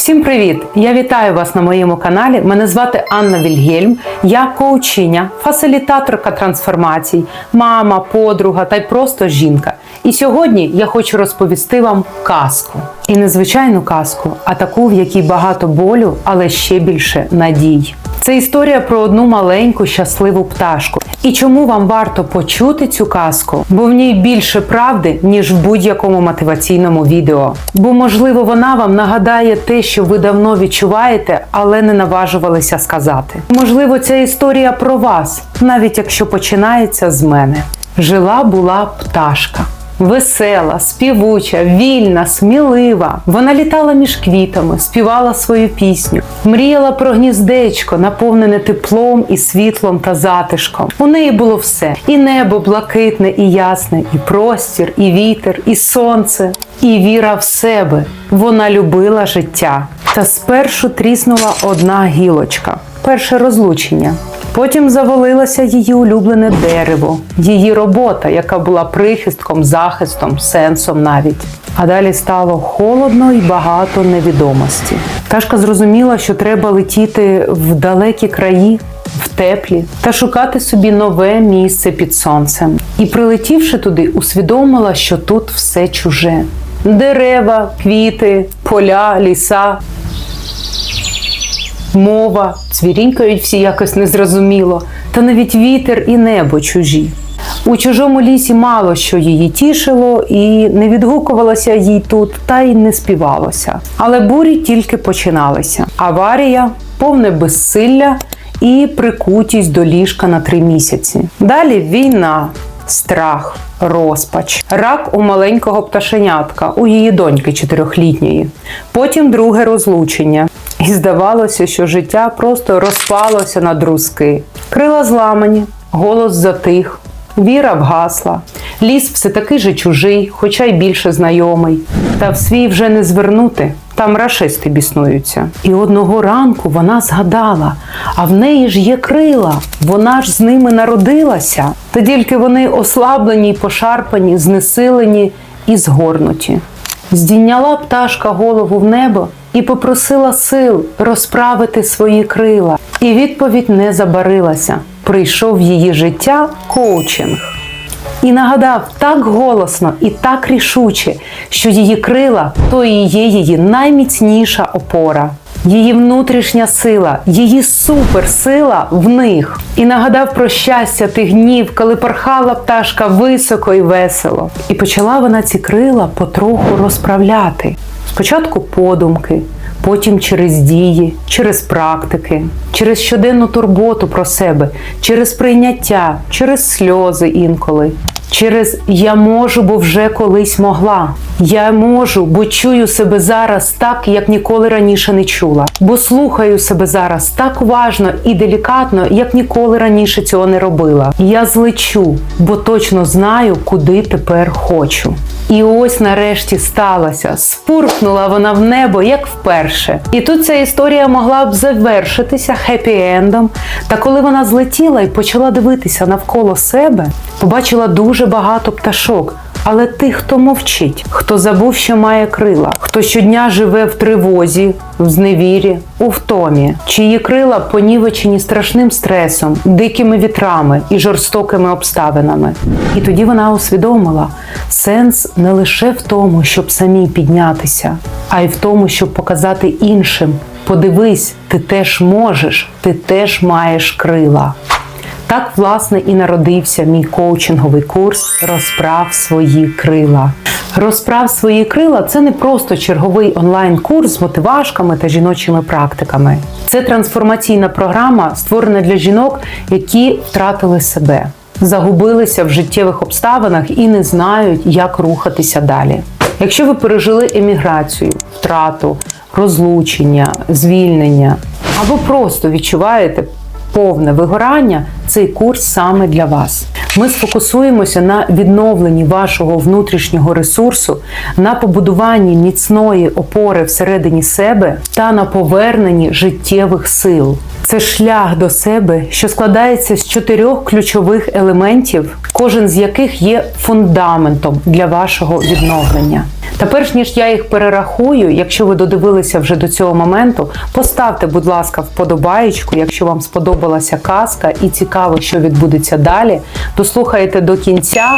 Всім привіт! Я вітаю вас на моєму каналі. Мене звати Анна Вільгельм. Я коучиня, фасилітаторка трансформацій, мама, подруга та й просто жінка. І сьогодні я хочу розповісти вам казку. І не звичайну казку, а таку, в якій багато болю, але ще більше надій. Це історія про одну маленьку щасливу пташку. І чому вам варто почути цю казку? Бо в ній більше правди, ніж в будь-якому мотиваційному відео. Бо, можливо, вона вам нагадає те, що ви давно відчуваєте, але не наважувалися сказати. Можливо, ця історія про вас, навіть якщо починається з мене. Жила була пташка. Весела, співуча, вільна, смілива. Вона літала між квітами, співала свою пісню, мріяла про гніздечко, наповнене теплом і світлом та затишком. У неї було все: і небо блакитне, і ясне, і простір, і вітер, і сонце, і віра в себе. Вона любила життя. Та спершу тріснула одна гілочка. Перше розлучення. Потім завалилося її улюблене дерево, її робота, яка була прихистком, захистом, сенсом навіть. А далі стало холодно і багато невідомості. Пташка зрозуміла, що треба летіти в далекі краї, в теплі та шукати собі нове місце під сонцем. І прилетівши туди, усвідомила, що тут все чуже: дерева, квіти, поля, ліса мова, цвірінькають всі якось незрозуміло, та навіть вітер і небо чужі. У чужому лісі мало що її тішило, і не відгукувалося їй тут, та й не співалося. Але бурі тільки починалися. Аварія, повне безсилля і прикутість до ліжка на три місяці. Далі війна, страх, розпач, рак у маленького пташенятка, у її доньки чотирьохлітньої. Потім друге розлучення. І здавалося, що життя просто розпалося на друзки. Крила зламані, голос затих, віра вгасла. Ліс все такий же чужий, хоча й більше знайомий. Та в свій вже не звернути. Там рашисти біснуються. І одного ранку вона згадала, а в неї ж є крила, вона ж з ними народилася. Та тільки вони ослаблені пошарпані, знесилені і згорнуті. Здійняла пташка голову в небо і попросила сил розправити свої крила. І відповідь не забарилася. Прийшов в її життя коучинг. І нагадав так голосно і так рішуче, що її крила то і є її найміцніша опора. Її внутрішня сила, її суперсила в них. І нагадав про щастя тих днів, коли порхала пташка високо і весело. І почала вона ці крила потроху розправляти. Спочатку подумки, потім через дії, через практики, через щоденну турботу про себе, через прийняття, через сльози інколи. Через я можу, бо вже колись могла. Я можу, бо чую себе зараз так, як ніколи раніше не чула. Бо слухаю себе зараз так уважно і делікатно, як ніколи раніше цього не робила. Я злечу, бо точно знаю, куди тепер хочу. І ось нарешті сталося. Спурхнула вона в небо як вперше. І тут ця історія могла б завершитися хеппі-ендом. Та коли вона злетіла і почала дивитися навколо себе, побачила дуже багато пташок. Але тих, хто мовчить, хто забув, що має крила, хто щодня живе в тривозі, в зневірі, у втомі, чиї крила понівечені страшним стресом, дикими вітрами і жорстокими обставинами. І тоді вона усвідомила сенс не лише в тому, щоб самій піднятися, а й в тому, щоб показати іншим. Подивись, ти теж можеш, ти теж маєш крила. Так, власне, і народився мій коучинговий курс Розправ свої крила. Розправ свої крила це не просто черговий онлайн-курс з мотивашками та жіночими практиками. Це трансформаційна програма, створена для жінок, які втратили себе, загубилися в життєвих обставинах і не знають, як рухатися далі. Якщо ви пережили еміграцію, втрату, розлучення, звільнення або просто відчуваєте повне вигорання, цей курс саме для вас. Ми сфокусуємося на відновленні вашого внутрішнього ресурсу, на побудуванні міцної опори всередині себе та на поверненні життєвих сил. Це шлях до себе, що складається з чотирьох ключових елементів, кожен з яких є фундаментом для вашого відновлення. Та перш ніж я їх перерахую, якщо ви додивилися вже до цього моменту, поставте, будь ласка, вподобаєчку, якщо вам сподобалася казка і цікаво, що відбудеться далі, дослухайте до кінця.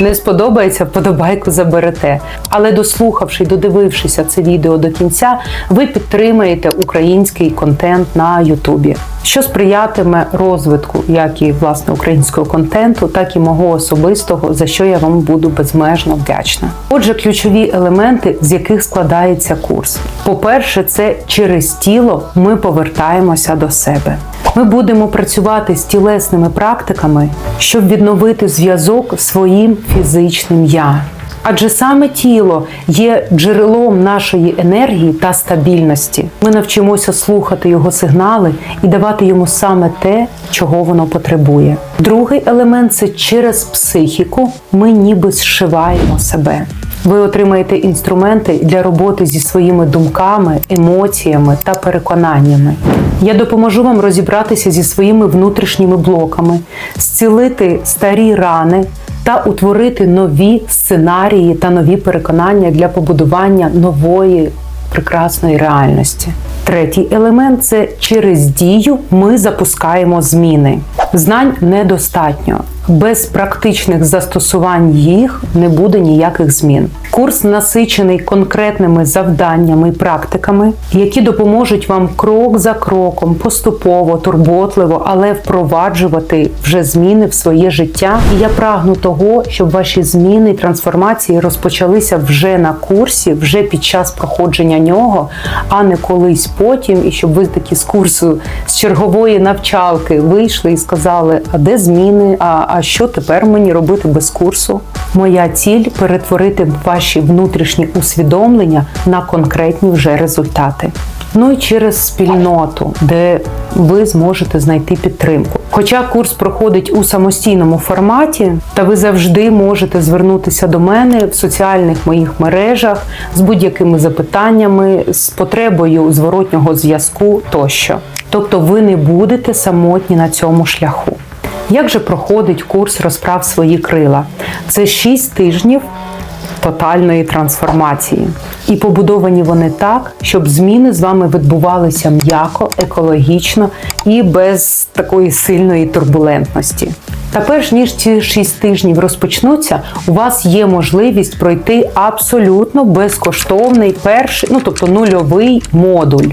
Не сподобається, вподобайку заберете. Але дослухавши додивившися це відео до кінця, ви підтримаєте український контент на Ютубі, що сприятиме розвитку як і власне українського контенту, так і мого особистого, за що я вам буду безмежно вдячна. Отже, ключові елементи, з яких складається курс. По-перше, це через тіло ми повертаємося до себе. Ми будемо працювати з тілесними практиками, щоб відновити зв'язок своїм фізичним я. Адже саме тіло є джерелом нашої енергії та стабільності. Ми навчимося слухати його сигнали і давати йому саме те, чого воно потребує. Другий елемент це через психіку ми ніби зшиваємо себе. Ви отримаєте інструменти для роботи зі своїми думками, емоціями та переконаннями. Я допоможу вам розібратися зі своїми внутрішніми блоками, зцілити старі рани та утворити нові сценарії та нові переконання для побудування нової прекрасної реальності. Третій елемент це через дію ми запускаємо зміни. Знань недостатньо. Без практичних застосувань їх не буде ніяких змін. Курс насичений конкретними завданнями і практиками, які допоможуть вам крок за кроком, поступово, турботливо, але впроваджувати вже зміни в своє життя. І я прагну того, щоб ваші зміни і трансформації розпочалися вже на курсі, вже під час проходження нього, а не колись потім, і щоб ви такі з курсу з чергової навчалки вийшли і сказали, а де зміни? А, а що тепер мені робити без курсу? Моя ціль перетворити ваші внутрішні усвідомлення на конкретні вже результати. Ну і через спільноту, де ви зможете знайти підтримку. Хоча курс проходить у самостійному форматі, та ви завжди можете звернутися до мене в соціальних моїх мережах з будь-якими запитаннями, з потребою зворотнього зв'язку тощо. Тобто ви не будете самотні на цьому шляху. Як же проходить курс розправ свої крила? Це 6 тижнів тотальної трансформації. І побудовані вони так, щоб зміни з вами відбувалися м'яко, екологічно і без такої сильної турбулентності. Та перш ніж ці 6 тижнів розпочнуться, у вас є можливість пройти абсолютно безкоштовний перший, ну тобто нульовий модуль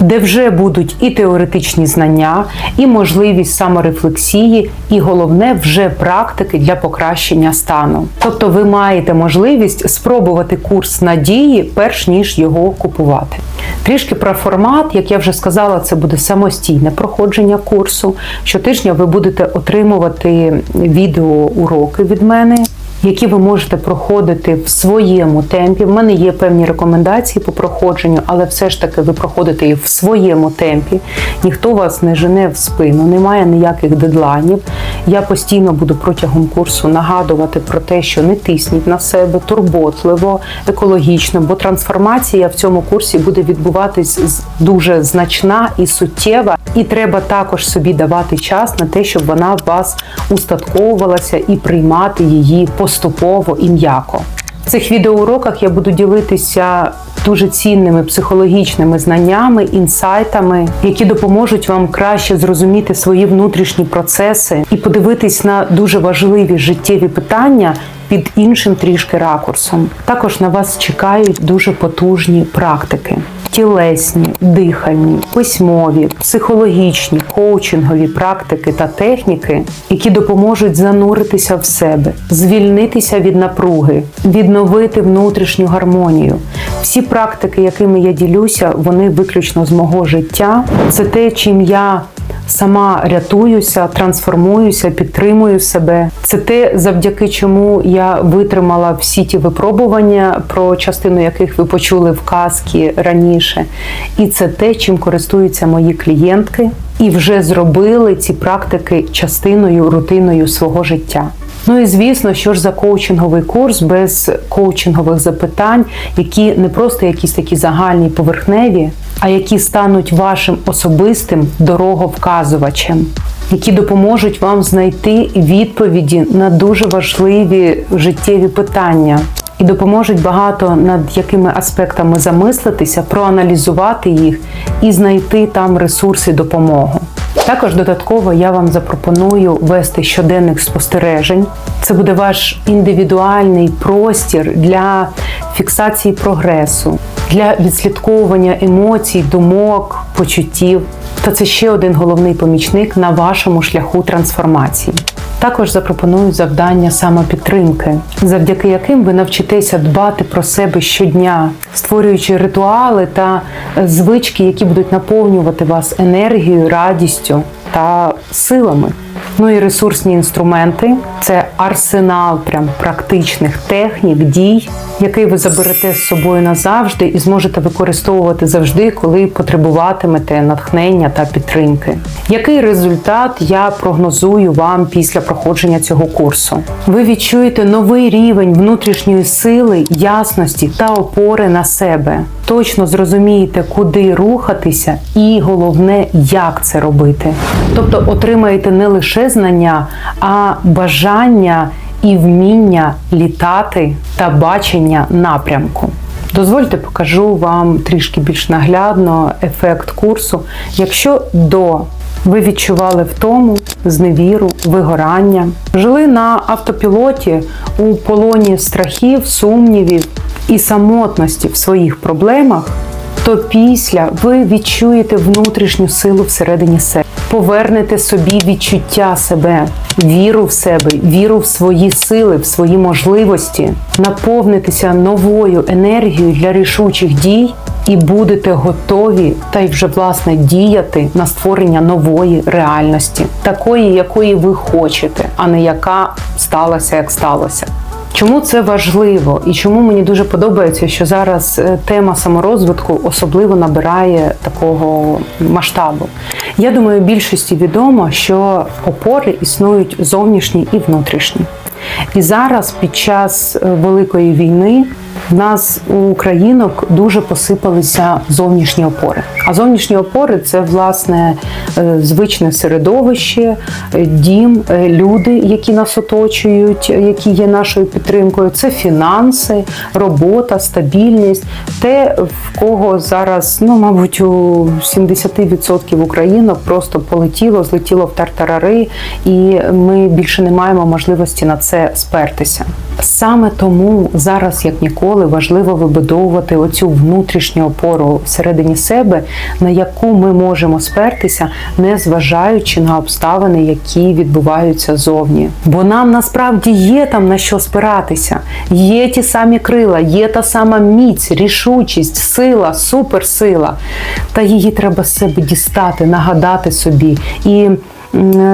де вже будуть і теоретичні знання, і можливість саморефлексії, і головне вже практики для покращення стану. Тобто ви маєте можливість спробувати курс надії, перш ніж його купувати. Трішки про формат, як я вже сказала, це буде самостійне проходження курсу. Щотижня ви будете отримувати відеоуроки від мене які ви можете проходити в своєму темпі. В мене є певні рекомендації по проходженню, але все ж таки ви проходите їх в своєму темпі. Ніхто вас не жене в спину, немає ніяких дедлайнів. Я постійно буду протягом курсу нагадувати про те, що не тисніть на себе турботливо, екологічно, бо трансформація в цьому курсі буде відбуватись дуже значна і суттєва, і треба також собі давати час на те, щоб вона в вас устатковувалася і приймати її по поступово і м'яко. В цих відеоуроках я буду ділитися дуже цінними психологічними знаннями, інсайтами, які допоможуть вам краще зрозуміти свої внутрішні процеси і подивитись на дуже важливі життєві питання під іншим трішки ракурсом. Також на вас чекають дуже потужні практики тілесні, дихальні, письмові, психологічні, коучингові практики та техніки, які допоможуть зануритися в себе, звільнитися від напруги, відновити внутрішню гармонію. Всі практики, якими я ділюся, вони виключно з мого життя. Це те, чим я сама рятуюся, трансформуюся, підтримую себе. Це те, завдяки чому я витримала всі ті випробування, про частину яких ви почули в казці раніше. І це те, чим користуються мої клієнтки, і вже зробили ці практики частиною рутиною свого життя. Ну і звісно, що ж за коучинговий курс без коучингових запитань, які не просто якісь такі загальні поверхневі, а які стануть вашим особистим дороговказувачем, які допоможуть вам знайти відповіді на дуже важливі життєві питання. І допоможуть багато над якими аспектами замислитися, проаналізувати їх і знайти там ресурси допомогу. Також додатково я вам запропоную вести щоденник спостережень. Це буде ваш індивідуальний простір для фіксації прогресу, для відслідковування емоцій, думок, почуттів. Та це ще один головний помічник на вашому шляху трансформації. Також запропоную завдання самопідтримки, завдяки яким ви навчитеся дбати про себе щодня, створюючи ритуали та звички, які будуть наповнювати вас енергією, радістю та силами. Ну і ресурсні інструменти це арсенал прям практичних технік, дій, який ви заберете з собою назавжди і зможете використовувати завжди, коли потребуватимете натхнення та підтримки. Який результат я прогнозую вам після проходження цього курсу? Ви відчуєте новий рівень внутрішньої сили, ясності та опори на себе. Точно зрозумієте, куди рухатися, і головне, як це робити. Тобто отримаєте не лише знання, а бажання і вміння літати та бачення напрямку. Дозвольте покажу вам трішки більш наглядно ефект курсу. Якщо до ви відчували втому, зневіру, вигорання, жили на автопілоті у полоні страхів, сумнівів і самотності в своїх проблемах, то після ви відчуєте внутрішню силу всередині себе, повернете собі відчуття себе, віру в себе, віру в свої сили, в свої можливості, наповнитеся новою енергією для рішучих дій. І будете готові та й вже власне діяти на створення нової реальності, такої, якої ви хочете, а не яка сталася, як сталося. Чому це важливо і чому мені дуже подобається, що зараз е, тема саморозвитку особливо набирає такого масштабу? Я думаю, більшості відомо, що опори існують зовнішні і внутрішні. І зараз, під час е, великої війни, в нас у українок дуже посипалися зовнішні опори. А зовнішні опори це власне е, звичне середовище, е, дім, е, люди, які нас оточують, які є нашою підтримкою. Це фінанси, робота, стабільність. Те, в кого зараз, ну мабуть, у 70% українок просто полетіло, злетіло в тартарари, і ми більше не маємо можливості на це спертися. Саме тому зараз, як ніколи, важливо вибудовувати оцю внутрішню опору всередині себе, на яку ми можемо спертися, не зважаючи на обставини, які відбуваються зовні. Бо нам насправді є там на що спиратися, є ті самі крила, є та сама міць, рішучість, сила, суперсила. Та її треба з себе дістати, нагадати собі. І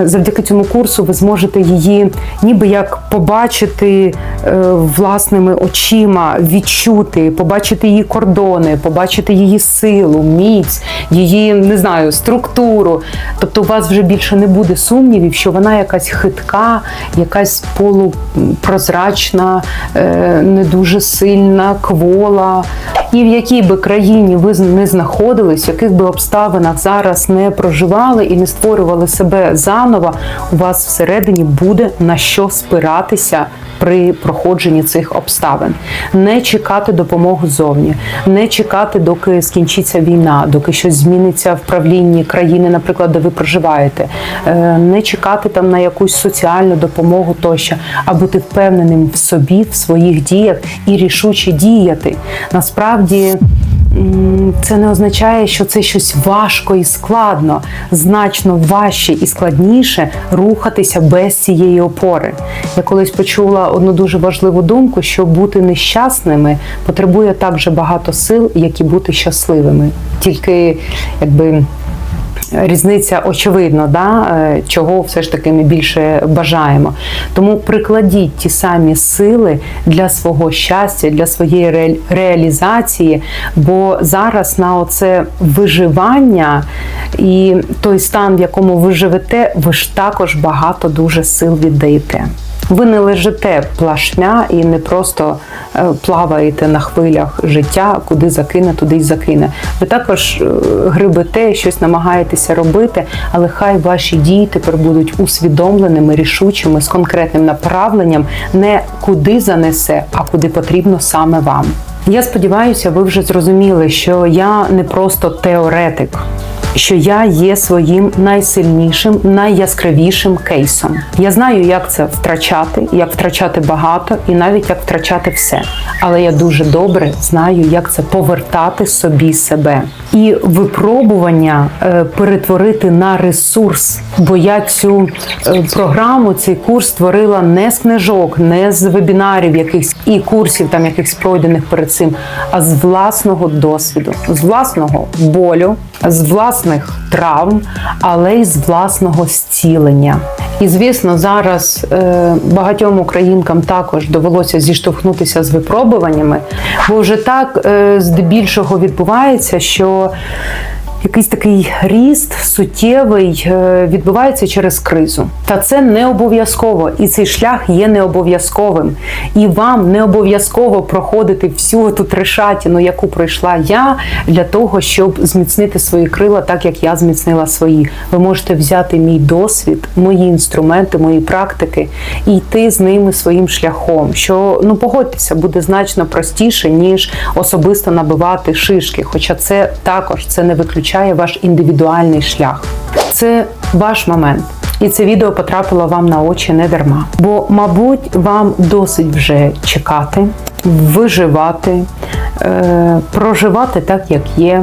завдяки цьому курсу ви зможете її ніби як побачити е, власними очима, відчути, побачити її кордони, побачити її силу, міць, її не знаю, структуру. Тобто, у вас вже більше не буде сумнівів, що вона якась хитка, якась полупрозрачна, е, не дуже сильна, квола. І в якій би країні ви не знаходились, в яких би обставинах зараз не проживали і не створювали себе заново, у вас всередині буде на що спиратися при проходженні цих обставин. Не чекати допомогу зовні, не чекати, доки скінчиться війна, доки щось зміниться в правлінні країни, наприклад, де ви проживаєте, е, не чекати там на якусь соціальну допомогу тощо, а бути впевненим в собі, в своїх діях і рішуче діяти. Насправді це не означає, що це щось важко і складно, значно важче і складніше рухатися без цієї опори. Я колись почула одну дуже важливу думку, що бути нещасними потребує так же багато сил, як і бути щасливими. Тільки якби різниця очевидно, да, е, чого все ж таки ми більше бажаємо. Тому прикладіть ті самі сили для свого щастя, для своєї реалізації, бо зараз на оце виживання і той стан, в якому ви живете, ви ж також багато дуже сил віддаєте. Ви не лежите плашмя і не просто е, плаваєте на хвилях життя, куди закине, туди й закине. Ви також е, грибете, щось намагаєтеся робити, але хай ваші дії тепер будуть усвідомленими, рішучими, з конкретним направленням, не куди занесе, а куди потрібно саме вам. Я сподіваюся, ви вже зрозуміли, що я не просто теоретик. Що я є своїм найсильнішим, найяскравішим кейсом. Я знаю, як це втрачати, як втрачати багато і навіть як втрачати все. Але я дуже добре знаю, як це повертати собі себе. І випробування е, перетворити на ресурс. Бо я цю е, програму, цей курс створила не з книжок, не з вебінарів якихось і курсів, там якихось пройдених перед цим, а з власного досвіду, з власного болю, з власних травм, але й з власного зцілення. І звісно, зараз е, багатьом українкам також довелося зіштовхнутися з випробуваннями, бо вже так е, здебільшого відбувається, що якийсь такий ріст суттєвий е, відбувається через кризу. Та це не обов'язково, і цей шлях є не обов'язковим. І вам не обов'язково проходити всю ту трешатіну, яку пройшла я, для того, щоб зміцнити свої крила, так як я зміцнила свої. Ви можете взяти мій досвід, мої інструменти, мої практики і йти з ними своїм шляхом. Що ну погодьтеся, буде значно простіше, ніж особисто набивати шишки. Хоча це також це не виключає ваш індивідуальний шлях. Це ваш момент. І це відео потрапило вам на очі не дарма. Бо, мабуть, вам досить вже чекати, виживати, е, проживати так, як є,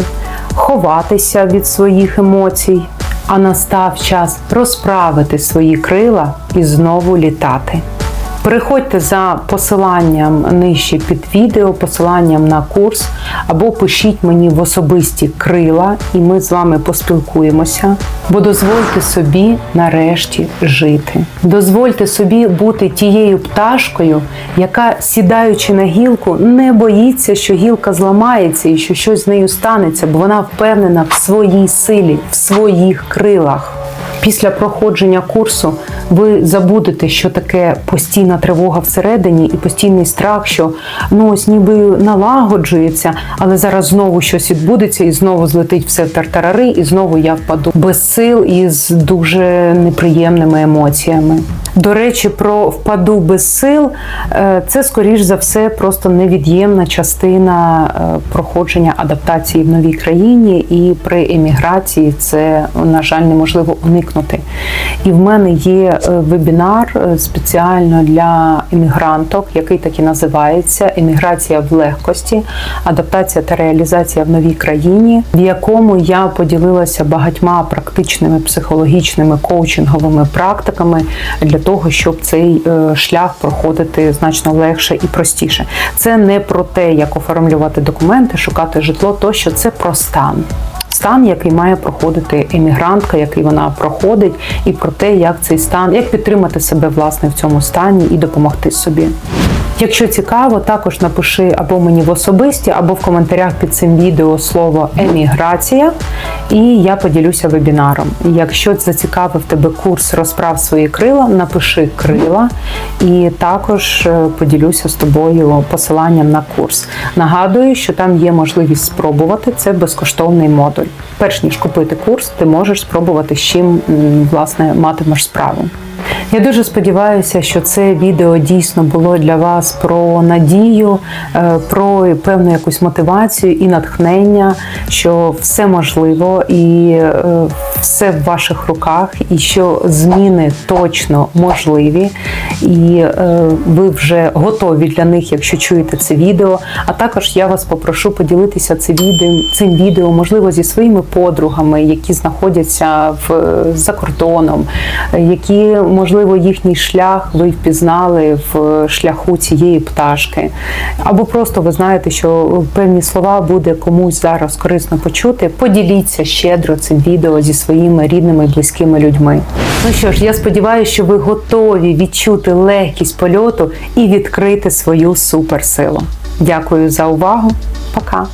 ховатися від своїх емоцій. А настав час розправити свої крила і знову літати. Переходьте за посиланням нижче під відео, посиланням на курс, або пишіть мені в особисті крила, і ми з вами поспілкуємося. Бо дозвольте собі нарешті жити. Дозвольте собі бути тією пташкою, яка, сідаючи на гілку, не боїться, що гілка зламається і що щось з нею станеться, бо вона впевнена в своїй силі, в своїх крилах. Після проходження курсу ви забудете, що таке постійна тривога всередині і постійний страх, що ну ось ніби налагоджується, але зараз знову щось відбудеться, і знову злетить все в тартарари, і знову я впаду без сил і з дуже неприємними емоціями. До речі, про впаду без сил е, це скоріш за все просто невід'ємна частина е, проходження адаптації в новій країні, і при еміграції це, на жаль, неможливо уникнути. І в мене є е, вебінар спеціально для емігранток, який так і називається Еміграція в легкості, адаптація та реалізація в новій країні, в якому я поділилася багатьма практичними психологічними коучинговими практиками для того, щоб цей е, шлях проходити значно легше і простіше. Це не про те, як оформлювати документи, шукати житло, тощо це про стан. Стан, який має проходити емігрантка, який вона проходить, і про те, як цей стан, як підтримати себе власне в цьому стані і допомогти собі. Якщо цікаво, також напиши або мені в особисті, або в коментарях під цим відео слово еміграція, і я поділюся вебінаром. Якщо зацікавив тебе курс розправ свої крила, напиши крила, і також е, поділюся з тобою посиланням на курс. Нагадую, що там є можливість спробувати це безкоштовний модуль. Перш ніж купити курс, ти можеш спробувати з чим власне матимеш справу. Я дуже сподіваюся, що це відео дійсно було для вас про надію, е, про певну якусь мотивацію і натхнення, що все можливо і е, все в ваших руках, і що зміни точно можливі, і е, ви вже готові для них, якщо чуєте це відео. А також я вас попрошу поділитися цим відео, можливо, зі своїми подругами, які знаходяться в за кордоном, які можливо їхній шлях ви впізнали в шляху цієї пташки, або просто ви знаєте, що певні слова буде комусь зараз корисно почути. Поділіться щедро цим відео зі своїми рідними і близькими людьми. Ну що ж, я сподіваюся, що ви готові відчути легкість польоту і відкрити свою суперсилу. Дякую за увагу. Пока.